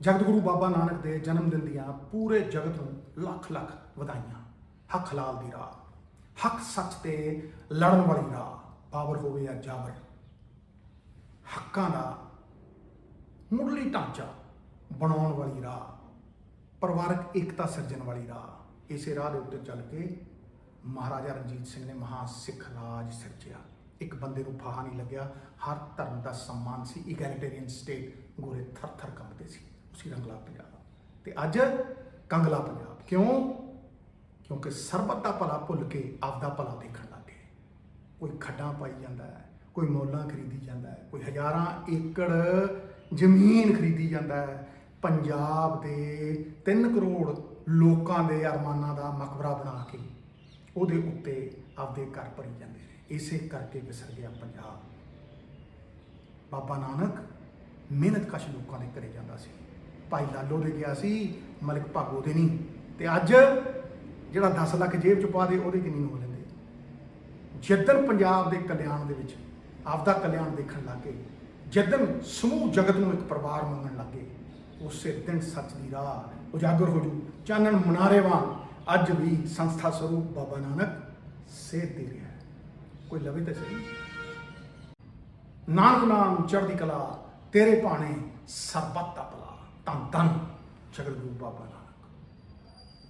ਜਗਤਗੁਰੂ ਬਾਬਾ ਨਾਨਕ ਦੇ ਜਨਮ ਦਿਨ ਦੀਆਂ ਪੂਰੇ ਜਗਤ ਨੂੰ ਲੱਖ ਲੱਖ ਵਧਾਈਆਂ। ਹੱਕ ਹਲਾਲ ਦੀ ਰਾਹ, ਹੱਕ ਸੱਚ ਤੇ ਲੜਨ ਵਾਲੀ ਰਾਹ, ਪਾਵਰ ਹੋਵੇ ਜਾਂ ਜਾਬਰ ਹੱਕਾਂ ਦਾ ਮੁੱਢਲੀ ਢਾਂਚਾ ਬਣਾਉਣ ਵਾਲੀ ਰਾਹ, ਪਰਿਵਾਰਕ ਏਕਤਾ ਸਿਰਜਣ ਵਾਲੀ ਰਾਹ, ਇਸੇ ਰਾਹ ਦੇ ਉੱਤੇ ਚੱਲ ਕੇ ਮਹਾਰਾਜਾ ਰਣਜੀਤ ਸਿੰਘ ਨੇ ਮਹਾ ਸਿੱਖ ਰਾਜ ਸਿਰਜਿਆ। ਇੱਕ ਬੰਦੇ ਨੂੰ ਫਾਹਾ ਨਹੀਂ ਲੱਗਿਆ। ਹਰ ਧਰਮ ਦਾ ਸਨਮਾਨ ਸੀ। ਇਗੈਲਿਟੇਰੀਅਨ ਸਟੇਟ ਗੋਰੇ ਥਰ ਸੀ ਰੰਗਲਾ ਪੰਜਾਬ। ਤੇ ਅੱਜ ਕੰਗਲਾ ਪੰਜਾਬ। ਕਿਉਂ? ਕਿਉਂਕਿ ਸਰਬਤ ਦਾ ਭਲਾ ਭੁੱਲ ਕੇ ਆਪਦਾ ਭਲਾ ਦੇਖਣ ਲੱਗੇ। ਕੋਈ ਖੱਡਾਂ ਪਾਈ ਜਾਂਦਾ ਹੈ, ਕੋਈ ਮੋਲਾਂ ਖਰੀਦੀ ਜਾਂਦਾ ਹੈ, ਕੋਈ ਹਜ਼ਾਰਾਂ ਏਕੜ ਜ਼ਮੀਨ ਖਰੀਦੀ ਜਾਂਦਾ ਹੈ। ਪੰਜਾਬ ਦੇ 3 ਕਰੋੜ ਲੋਕਾਂ ਦੇ ਅਰਮਾਨਾਂ ਦਾ ਮਕਬਰਾ ਬਣਾ ਕੇ ਉਹਦੇ ਉੱਤੇ ਆਪਦੇ ਘਰ ਭਰੀ ਜਾਂਦੇ ਨੇ। ਇਸੇ ਕਰਕੇ ਵਿਸਰ ਗਿਆ ਪੰਜਾਬ। ਬਾਬਾ ਨਾਨਕ ਮਿਹਨਤ ਕਸ਼ ਲੋਕਾਂ ਦੇ ਘਰੇ ਜਾਂਦਾ ਸੀ। ਭਾਈ ਲਾਲੋ ਦੇ ਗਿਆ ਸੀ, ਮਲਿਕ ਭਾਗੋ ਦੇ ਨਹੀਂ। ਤੇ ਅੱਜ ਜਿਹੜਾ 10 ਲੱਖ ਜੇਬ ਚ ਪਾ ਦੇ, ਉਹਦੇ ਕਿੰਨੀ ਹੋ ਲੈਂਦੇ। ਜਿੱਦਣ ਪੰਜਾਬ ਦੇ ਕਲਿਆਣ ਦੇ ਵਿੱਚ ਆਪਦਾ ਕਲਿਆਣ ਦੇਖਣ ਲੱਗੇ ਜਿੱਦਣ ਸਮੂਹ ਜਗਤ ਨੂੰ ਇੱਕ ਪਰਿਵਾਰ ਮੰਨਣ ਲੱਗੇ ਉਸੇ ਦਿਨ ਸੱਚ ਦੀ ਰਾਹ ਉਜਾਗਰ ਹੋ ਜੂ। ਚਾਨਣ ਮਨਾਰੇ ਵਾਂਗ ਅੱਜ ਵੀ ਸੰਸਥਾ ਸਰੂਪ ਬਾਬਾ ਨਾਨਕ ਸੇਧ ਦੇ ਰਿਹਾ ਕੋਈ ਲਵੇ ਤਾਂ ਸਹੀ। ਨਾਨਕ ਨਾਮ ਚੜ੍ਹਦੀ ਕਲਾ, ਤੇਰੇ ਭਾਣੇ ਸਰਬੱਤ ਦਾ ਭਲਾ। ਧੰਨ ਧੰਨ ਜਗਤ ਗੁਰੂ ਬਾਬਾ ਨਾਨਕ।